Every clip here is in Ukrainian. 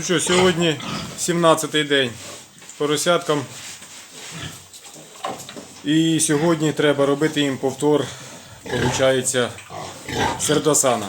Ну що, сьогодні 17-й день з поросятком. І сьогодні треба робити їм повтор, виходить, сердосана.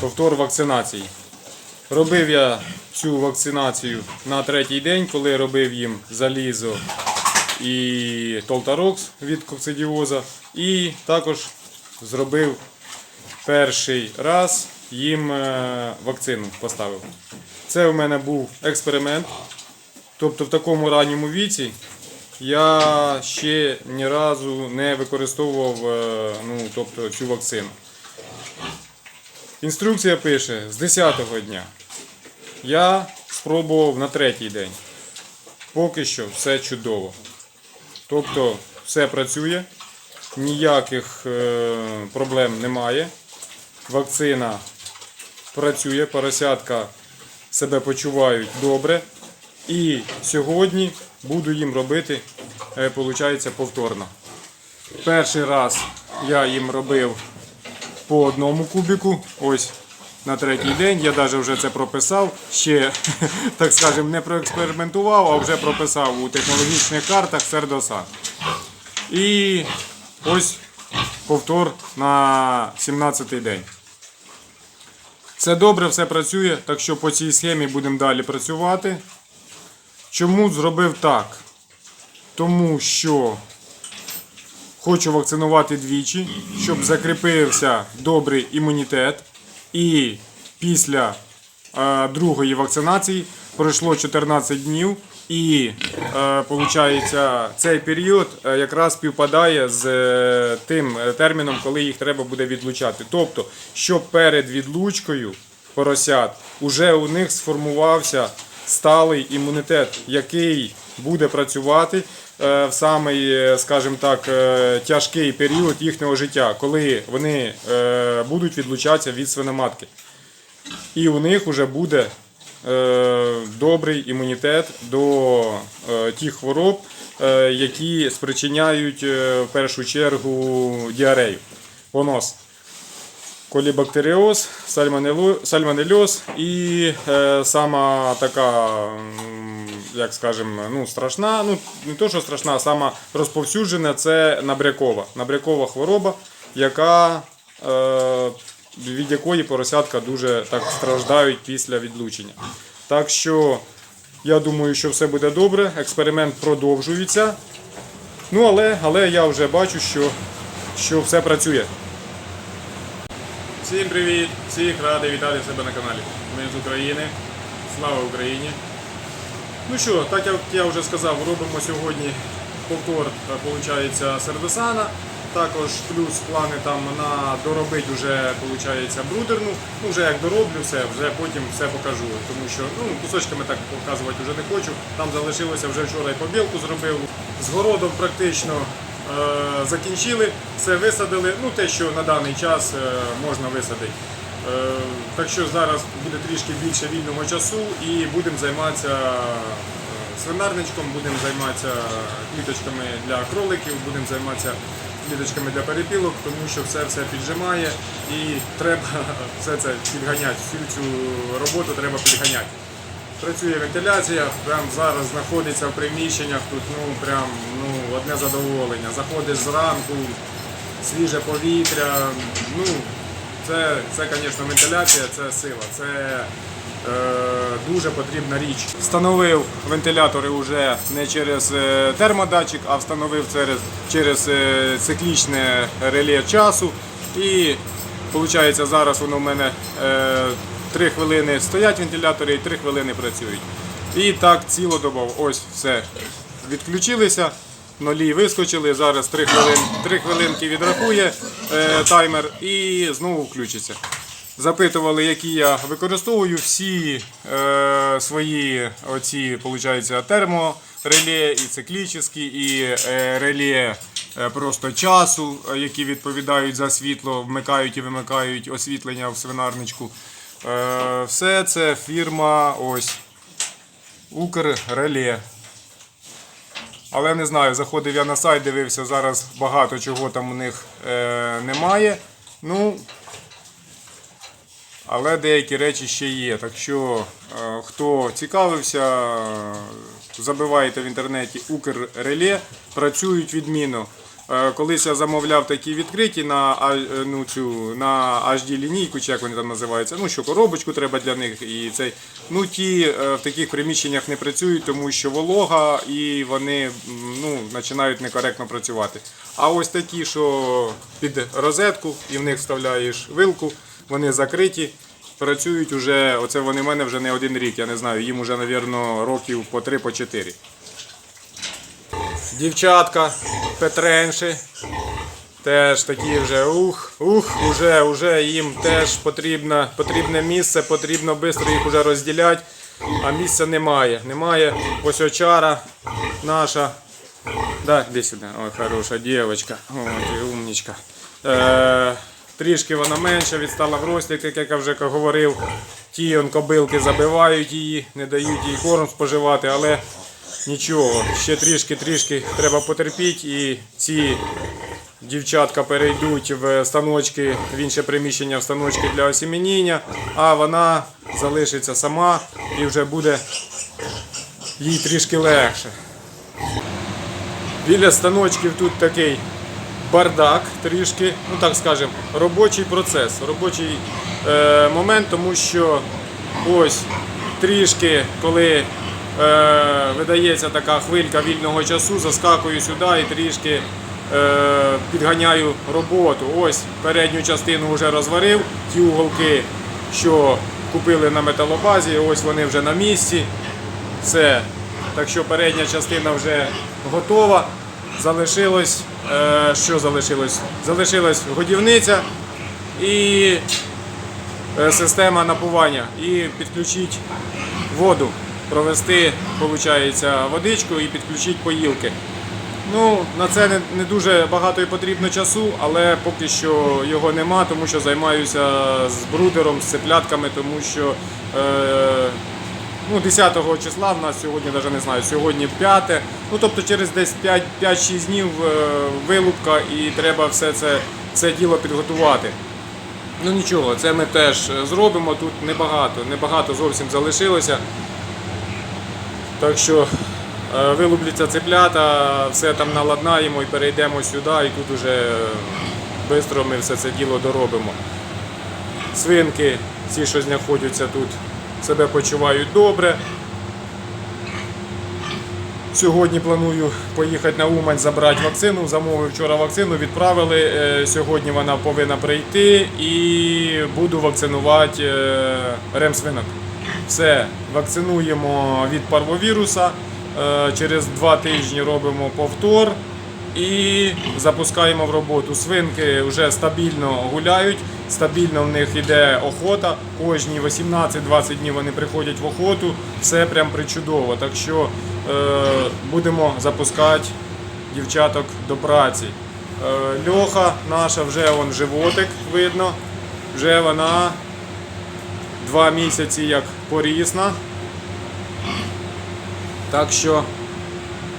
Повтор вакцинації. Робив я цю вакцинацію на третій день, коли робив їм залізо і толтарокс від коксидіоза. І також зробив перший раз їм е, вакцину поставив. Це у мене був експеримент. Тобто в такому ранньому віці я ще ні разу не використовував е, ну, тобто, цю вакцину. Інструкція пише з 10-го дня. Я спробував на третій день. Поки що все чудово. Тобто все працює, ніяких е, проблем немає. Вакцина працює, поросятка себе почувають добре. І сьогодні буду їм робити, е, получається, повторно. Перший раз я їм робив по одному кубіку. Ось на третій день. Я навіть вже це прописав. Ще, так скажемо, не проекспериментував, а вже прописав у технологічних картах Сердосан. І ось повтор на 17-й день. Все добре, все працює, так що по цій схемі будемо далі працювати. Чому зробив так? Тому що хочу вакцинувати двічі, щоб закріпився добрий імунітет. І після е, другої вакцинації пройшло 14 днів. І е, цей період е, якраз співпадає з е, тим е, терміном, коли їх треба буде відлучати. Тобто, щоб перед відлучкою поросят уже у них сформувався сталий імунітет, який буде працювати в самий, скажімо так, тяжкий період їхнього життя, коли вони будуть відлучатися від свиноматки. І у них вже буде добрий імунітет до е, тих хвороб, е, які спричиняють е, в першу чергу діарею, понос. Колібактеріоз, сальмонельоз і е, сама така, як скажемо, ну, страшна, ну не то, що страшна, а сама розповсюджена це набрякова. Набрякова хвороба, яка, е, від якої поросятка дуже так страждають після відлучення. Так що я думаю, що все буде добре. Експеримент продовжується. Ну, але, але я вже бачу, що, що все працює. Всім привіт! Всіх радий вітати себе на каналі. Ми з України. Слава Україні! Ну що, так як я вже сказав, робимо сьогодні повтор, виходить, сервісана. Також плюс плани там на доробити вже виходить, брудерну. Ну вже як дороблю все, вже потім все покажу. Тому що ну, кусочками так показувати вже не хочу. Там залишилося вже вчора і побілку зробив. З городом практично е, закінчили, все висадили. Ну те, що на даний час е, можна висадити. Е, так що зараз буде трішки більше вільного часу і будемо займатися е, свинарничком, будемо займатися кліточками для кроликів, будемо займатися кліточками для перепілок, тому що все все піджимає і треба все це підганяти. Всю цю роботу треба підганяти. Працює вентиляція, прямо зараз знаходиться в приміщеннях, тут ну прям ну, одне задоволення. Заходиш зранку, свіже повітря. Ну, це, це, звісно, вентиляція, це сила, це дуже потрібна річ. Встановив вентилятори вже не через е, термодатчик, а встановив через, через е, циклічне реле часу. І виходить, зараз воно в мене е, 3 хвилини стоять вентилятори і 3 хвилини працюють. І так цілодобово. Ось все. Відключилися. Нолі вискочили, зараз 3, хвилин, 3 хвилинки відрахує е, таймер і знову включиться. Запитували, які я використовую всі е, свої оці, виходить, термореле, і циклічні, і е, реле е, просто часу, які відповідають за світло, вмикають і вимикають освітлення в свинарничку. Е, все це фірма ось Укрреле. Але не знаю, заходив я на сайт, дивився, зараз багато чого там у них е, немає. Ну, але деякі речі ще є. Так що, е, хто цікавився, забивайте в інтернеті Укрреле, працюють відмінно. Е, Колись я замовляв такі відкриті на, е, ну, цю, на HD лінійку, чи як вони там називаються. Ну що коробочку треба для них. І цей. Ну ті в таких приміщеннях не працюють, тому що волога і вони ну, починають некоректно працювати. А ось такі, що під розетку, і в них вставляєш вилку, вони закриті. Працюють уже, оце вони в мене вже не один рік, я не знаю, їм вже, мабуть, років по 3 по 4. Дівчатка Петренші. Теж такі вже ух, ух, уже, уже їм теж потрібно, потрібне місце, потрібно швидко їх вже розділяти, а місця немає. Немає. Ось очара наша. Да, іди сюди. Ой, хороша дівчинка. Ой, умничка. Е, трішки вона менша, відстала в рості, як я вже говорив. Ті он, кобилки забивають її, не дають їй корм споживати, але нічого, ще трішки-трішки треба потерпіти і ці дівчатка перейдуть в станочки, в інше приміщення в станочки для осімініння, а вона залишиться сама і вже буде їй трішки легше. Біля станочків тут такий бардак трішки, ну так скажемо, робочий процес, робочий е, момент, тому що ось трішки, коли е, видається така хвилька вільного часу, заскакую сюди і трішки е, підганяю роботу. Ось передню частину вже розварив, ті уголки, що купили на металобазі, ось вони вже на місці. Все. Так що передня частина вже готова. Залишилось. Е, що залишилось? Залишилась годівниця і е, система напування. І підключити воду, провести, виходить, водичку і підключити поїлки. Ну, на це не, дуже багато і потрібно часу, але поки що його нема, тому що займаюся з брудером, з цеплятками, тому що е, ну, 10 числа в нас сьогодні, навіть не знаю, сьогодні 5. Ну, тобто через десь 5 5-6 днів е, вилупка і треба все це, це діло підготувати. Ну нічого, це ми теж е, зробимо. Тут небагато, небагато зовсім залишилося. Так що е, вилупляться цеплята, все там наладнаємо і перейдемо сюди, і тут уже швидко ми все це діло доробимо. Свинки, ці, що знаходяться тут, себе почувають добре. Сьогодні планую поїхати на Умань забрати вакцину. Замовив вчора вакцину, відправили. Е, Сьогодні вона повинна прийти і буду вакцинувати е, ремсвинок. Все, вакцинуємо від парвовіруса. Е, Через два тижні робимо повтор і запускаємо в роботу. Свинки вже стабільно гуляють, стабільно в них йде охота. Кожні 18-20 днів вони приходять в охоту. Все прям причудово. Так що е, будемо запускати дівчаток до праці. Е, Льоха наша вже он животик видно. Вже вона два місяці як порісна. Так що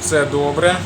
все добре.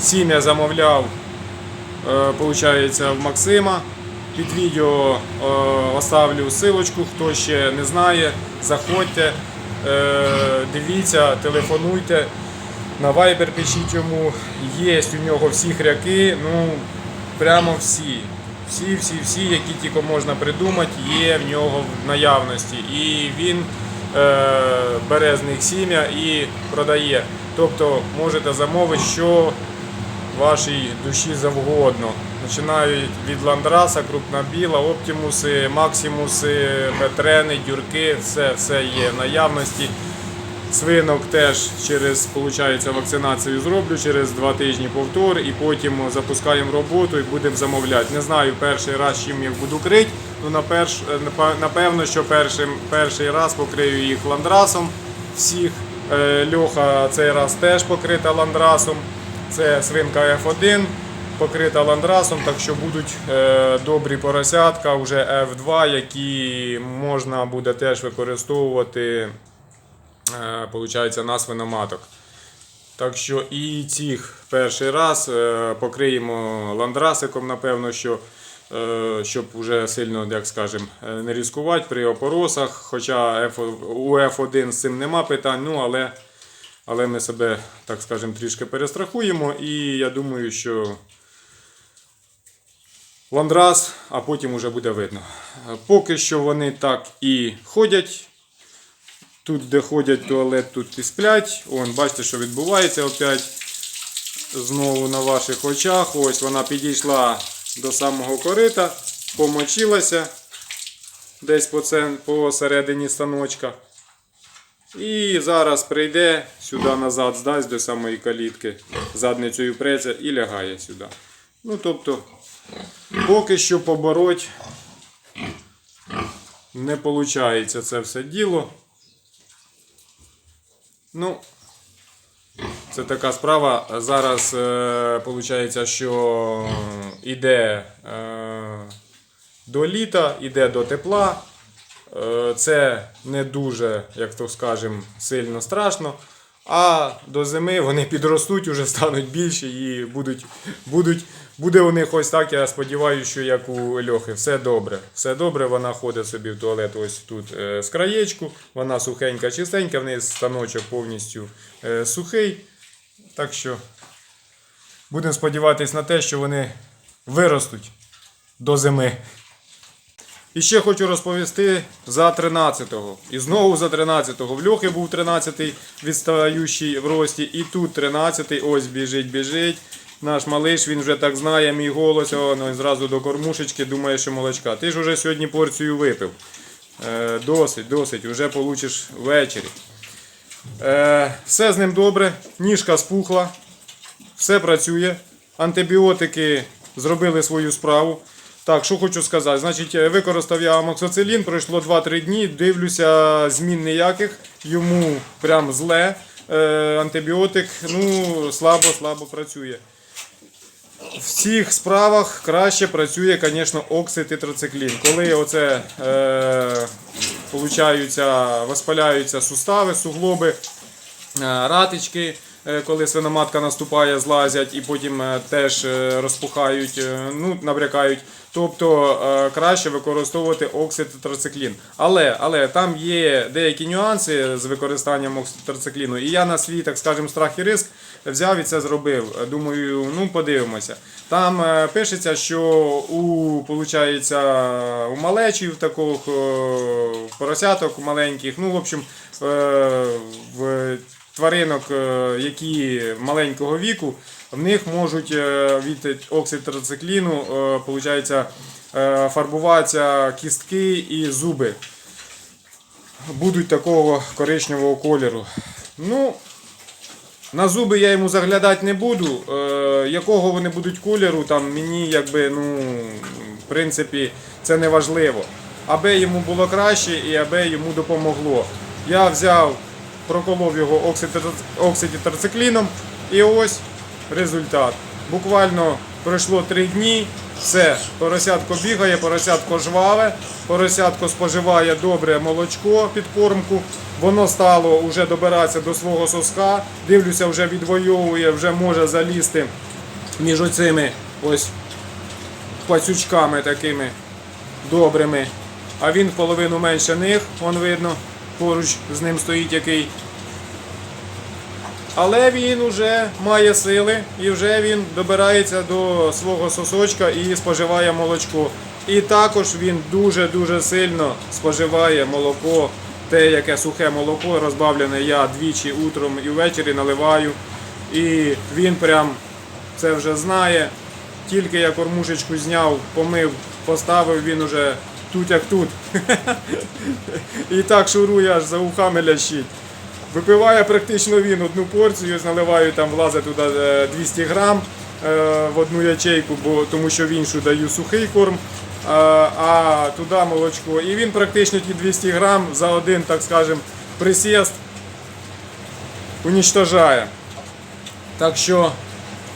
Сім'я замовляв, е, в Максима. Під відео е, оставлю силочку, хто ще не знає, заходьте, е, дивіться, телефонуйте. На Viber пишіть йому, є у нього всі хряки, ну прямо всі. Всі, всі, всі, які тільки можна придумати, є в нього в наявності. І він е, бере з них сім'я і продає. Тобто можете замовити, що вашій душі завгодно. Починають від ландраса, крупна біла, оптимуси, максимуси, петрени, дюрки, все, все є в наявності. Свинок теж через получається, вакцинацію зроблю, через два тижні повтор і потім запускаємо роботу і будемо замовляти. Не знаю перший раз, чим їх буду крити. Ну, напевно, що першим, перший раз покрию їх ландрасом всіх. Е, Льоха цей раз теж покрита ландрасом. Це свинка F1 покрита ландрасом, так що будуть е, добрі поросятка, вже F2, які можна буде теж використовувати е, на свиноматок. Так що і цих перший раз е, покриємо ландрасиком, напевно, що, щоб вже сильно, як скажем, не ризикувати при опоросах. Хоча у F1 з цим нема питань, ну але, але ми себе, так скажем, трішки перестрахуємо. І я думаю, що ландрас, а потім вже буде видно. Поки що вони так і ходять. Тут, де ходять туалет, тут і сплять. Вон, бачите, що відбувається опять. Знову на ваших очах. Ось вона підійшла до самого корита, помочилася десь по, цен, станочка. І зараз прийде сюди назад, здасть до самої калітки, задницею преться і лягає сюди. Ну, тобто, поки що побороть не виходить це все діло. Ну, це така справа. Зараз е, виходить, що йде е, до літа, йде до тепла. Е, це не дуже, як то скажемо, сильно страшно. А до зими вони підростуть, уже стануть більші і будуть, будуть, буде у них ось так, я сподіваюся, що як у Льохи. Все добре. Все добре, вона ходить собі в туалет ось тут е, з краєчку, вона сухенька, чистенька, в неї станочок повністю е, сухий. Так що будемо сподіватися на те, що вони виростуть до зими. І ще хочу розповісти за 13-го. І знову за 13-го. В Льохи був 13-й відстаючий в рості. І тут 13-й. Ось біжить, біжить. Наш малиш, він вже так знає мій голос. О, ну, зразу до кормушечки, думає, що молочка. Ти ж уже сьогодні порцію випив. Е, досить, досить. Уже получиш ввечері. Е, все з ним добре. Ніжка спухла. Все працює. Антибіотики зробили свою справу. Так, що хочу сказати. Значить, е, використав я амоксицилін, пройшло 2-3 дні, дивлюся, змін ніяких, йому прям зле. Е, антибіотик, ну, слабо-слабо працює. В цих справах краще працює, звісно, оксититроциклін. Коли оце е, воспаляються сустави, суглоби, е, ратички, коли свиноматка наступає, злазять і потім е, теж е, розпухають, е, ну, набрякають. Тобто е, краще використовувати окситроциклін. Але, але там є деякі нюанси з використанням окситроцикліну. І я на свій, так скажемо, страх і риск взяв і це зробив. Думаю, ну подивимося. Там е, пишеться, що у, получається, у малечів таких е, поросяток маленьких, ну, в общем, е, в тваринок, е, які маленького віку, в них можуть е, від окситроцикліну е, фарбуватися кістки і зуби. Будуть такого коричневого кольору. Ну, на зуби я йому заглядати не буду. Якого вони будуть кольору, там мені якби, ну, в принципі, це не важливо. Аби йому було краще і аби йому допомогло. Я взяв, проколов його окситр- і ось результат. Буквально пройшло 3 дні. Все, поросятко бігає, поросятко жваве, поросятко споживає добре молочко під кормку. Воно стало вже добиратися до свого соска. Дивлюся, вже відвоює, вже може залізти між оцими ось пацючками такими добрими. А він половину менше них, вон видно, поруч з ним стоїть який. Але він вже має сили і вже він добирається до свого сосочка і споживає молочко. І також він дуже-дуже сильно споживає молоко, те, яке сухе молоко, розбавлене я двічі утром і ввечері наливаю. І він прям це вже знає. Тільки я кормушечку зняв, помив, поставив, він уже тут як тут. І так шурує, аж за ухами лящить. Випиває практично він одну порцію, наливаю там влазить туди е, 200 грам е, в одну ячейку, бо, тому що в іншу даю сухий корм, а, а туди молочко. І він практично ті 200 грам за один, так скажем, присіст унічтожає. Так що,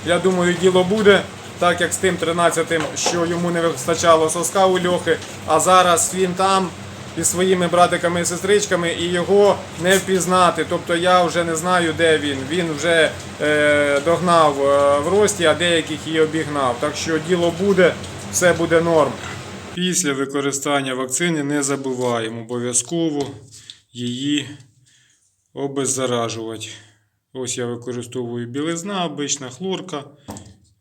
я думаю, діло буде. Так як з тим 13-тим, що йому не вистачало соска у льохи, а зараз він там із своїми братиками і сестричками і його не впізнати. Тобто я вже не знаю, де він. Він вже е, догнав е, в рості, а деяких і обігнав. Так що діло буде, все буде норм. Після використання вакцини не забуваємо обов'язково її обеззаражувати. Ось я використовую білизна, обична хлорка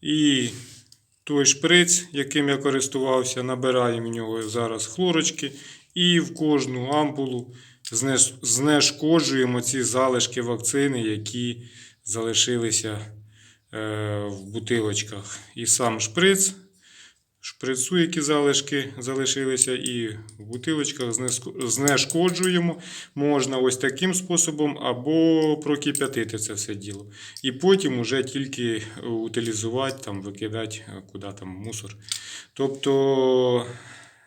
і той шприц, яким я користувався, набираємо в нього зараз хлорочки і в кожну ампулу знешкоджуємо ці залишки вакцини, які залишилися е, в бутилочках. І сам шприц, шприцу, які залишки залишилися, і в бутилочках знешкоджуємо. Можна ось таким способом або прокип'ятити це все діло. І потім уже тільки утилізувати, там, викидати е, куди там мусор. Тобто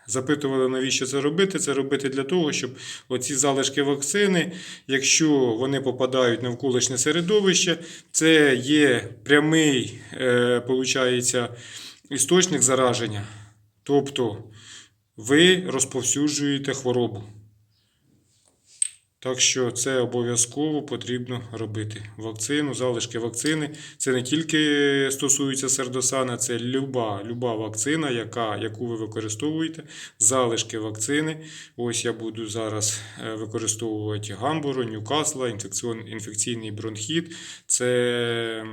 запитували, навіщо це робити. Це робити для того, щоб оці залишки вакцини, якщо вони попадають навколишнє середовище, це є прямий, е, істочник зараження. Тобто ви розповсюджуєте хворобу. Так що це обов'язково потрібно робити. Вакцину, залишки вакцини. Це не тільки стосується сердосана, це люба, люба вакцина, яка, яку ви використовуєте. Залишки вакцини. Ось я буду зараз е, використовувати гамбуру, інфекціон, інфекційний бронхіт. Це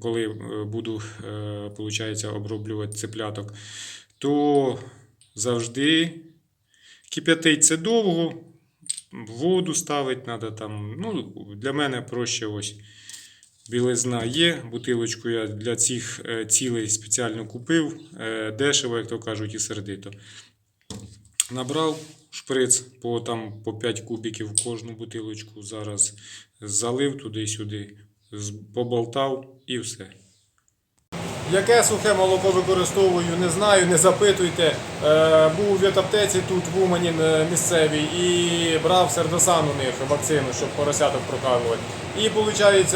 коли е, буду е, получається, оброблювати цепляток, то завжди кип'ятить це довго воду ставити треба там. Ну, для мене проще ось білизна є. Бутилочку я для цих е, цілей спеціально купив. Е, Дешево, як то кажуть, і сердито. Набрав шприц по, там, по 5 кубиків кожну бутилочку. Зараз залив туди-сюди, поболтав і все. Яке сухе молоко використовую, не знаю, не запитуйте. Е, був у ветаптеці тут в Умані е, місцевій і брав сердосан у них вакцину, щоб поросяток прокалувати. І виходить,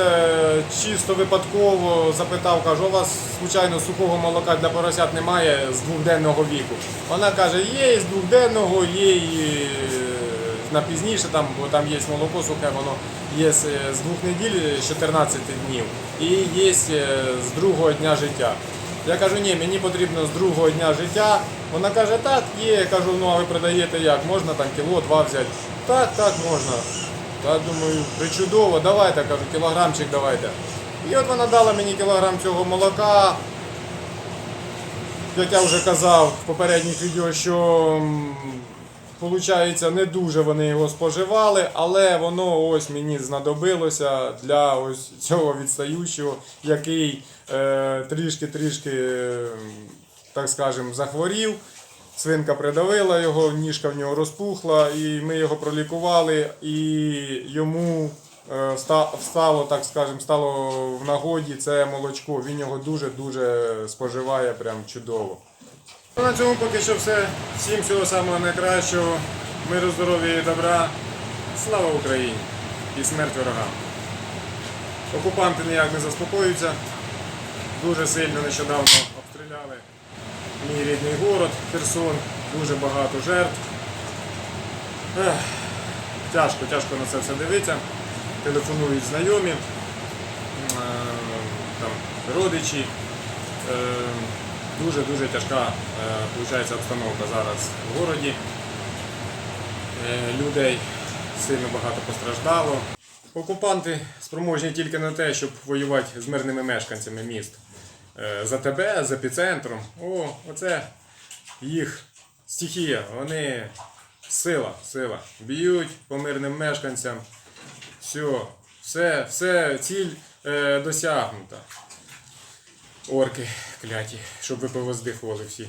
чисто випадково запитав, кажу, у вас звичайно сухого молока для поросят немає з двохденного віку. Вона каже, є з двохденного, є і е, на пізніше, там, бо там є молоко сухе, воно є з двох неділь, з 14 днів, і є е, з другого дня життя. Я кажу, ні, мені потрібно з другого дня життя. Вона каже, так, є. Я кажу, ну а ви продаєте як? Можна там кіло, два взяти? Так, так, можна. Я думаю, причудово, давайте, кажу, кілограмчик давайте. І от вона дала мені кілограм цього молока. Як я вже казав в попередніх відео, що Получається, не дуже вони його споживали, але воно ось мені знадобилося для ось цього відстаючого, який трішки-трішки, е, так скажем, захворів. Свинка придавила його, ніжка в нього розпухла, і ми його пролікували, і йому е, стало, так скажем, стало в нагоді це молочко. Він його дуже-дуже споживає, прям чудово. Ну, На цьому поки що все. Всім всього самого найкращого. Миру, здоров'я і добра. Слава Україні і смерть ворогам. Окупанти ніяк не заспокоюються. Дуже сильно нещодавно обстріляли мій рідний город Херсон. Дуже багато жертв. Ех, тяжко, тяжко на це все дивитися. Телефонують знайомі, е, там, родичі. Е, Дуже-дуже тяжка е, виходить, обстановка зараз в городі. Е, людей сильно багато постраждало. Окупанти спроможні тільки на те, щоб воювати з мирними мешканцями міст. Е, За тебе, з епіцентром. О, оце їх стихія. Вони сила, сила. Б'ють по мирним мешканцям. Все, все, все, ціль е, досягнута. Орки кляті, щоб ви повоздихували всі.